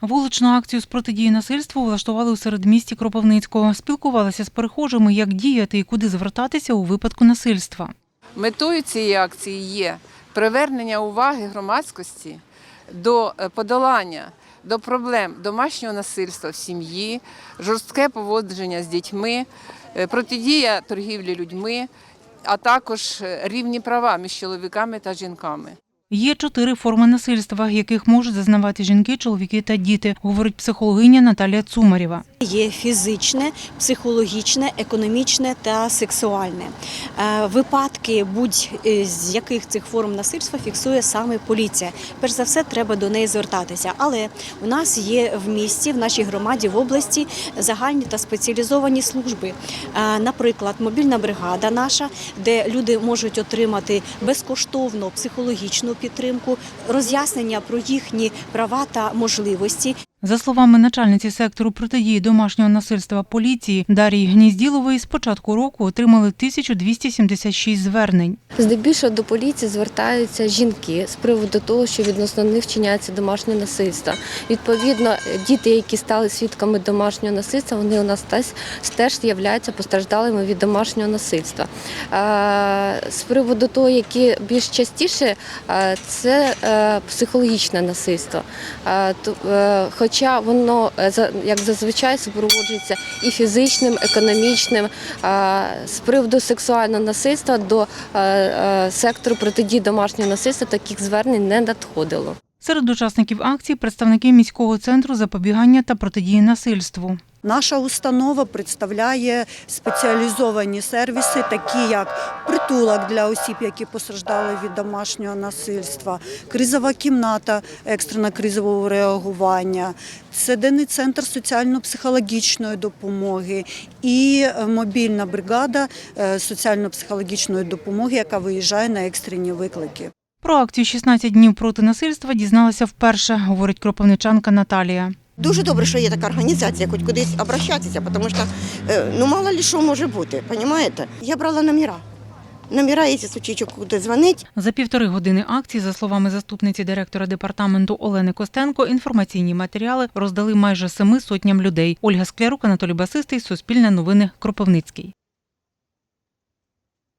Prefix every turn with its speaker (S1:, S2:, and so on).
S1: Вуличну акцію з протидії насильству влаштували у середмісті Кропивницького. Спілкувалися з перехожими, як діяти і куди звертатися у випадку насильства.
S2: Метою цієї акції є привернення уваги громадськості до е, подолання до проблем домашнього насильства в сім'ї, жорстке поводження з дітьми, е, протидія торгівлі людьми, а також е, рівні права між чоловіками та жінками.
S1: Є чотири форми насильства, яких можуть зазнавати жінки, чоловіки та діти, говорить психологиня Наталія Цумарєва.
S3: Є фізичне, психологічне, економічне та сексуальне. Е, Випадки будь-з яких цих форм насильства фіксує саме поліція. Перш за все, треба до неї звертатися. Але у нас є в місті, в нашій громаді, в області загальні та спеціалізовані служби. Е, Наприклад, мобільна бригада наша, де люди можуть отримати безкоштовно психологічну підтримку, роз'яснення про їхні права та можливості.
S1: За словами начальниці сектору протидії домашнього насильства поліції Дарії Гнізділової, з початку року отримали 1276 звернень.
S4: Здебільшого до поліції звертаються жінки з приводу того, що відносно них вчиняється домашнє насильство. Відповідно, діти, які стали свідками домашнього насильства, вони у нас теж, являються постраждалими від домашнього насильства. Е, З приводу того, які більш частіше, е, це е, психологічне насильство. Хоча воно як зазвичай супроводжується і фізичним, економічним. З приводу сексуального насильства до сектору протидії домашнього насильства таких звернень не надходило.
S1: Серед учасників акції представники міського центру запобігання та протидії насильству.
S5: Наша установа представляє спеціалізовані сервіси, такі як притулок для осіб, які постраждали від домашнього насильства, кризова кімната екстрено кризового реагування, це центр соціально-психологічної допомоги і е, мобільна бригада е, соціально-психологічної допомоги, яка виїжджає на екстрені виклики.
S1: Про акцію «16 днів проти насильства дізналася вперше, говорить кропивничанка Наталія.
S6: Дуже добре, що є така організація, хоч кудись обращатися, тому що е, ну мало ли що може бути, розумієте? Я брала номера. Номера, якщо сучичок куди дзвонить,
S1: За півтори години акції, за словами заступниці директора департаменту Олени Костенко, інформаційні матеріали роздали майже семи сотням людей. Ольга Склярук, Анатолій Басистий, Суспільне новини, Кропивницький.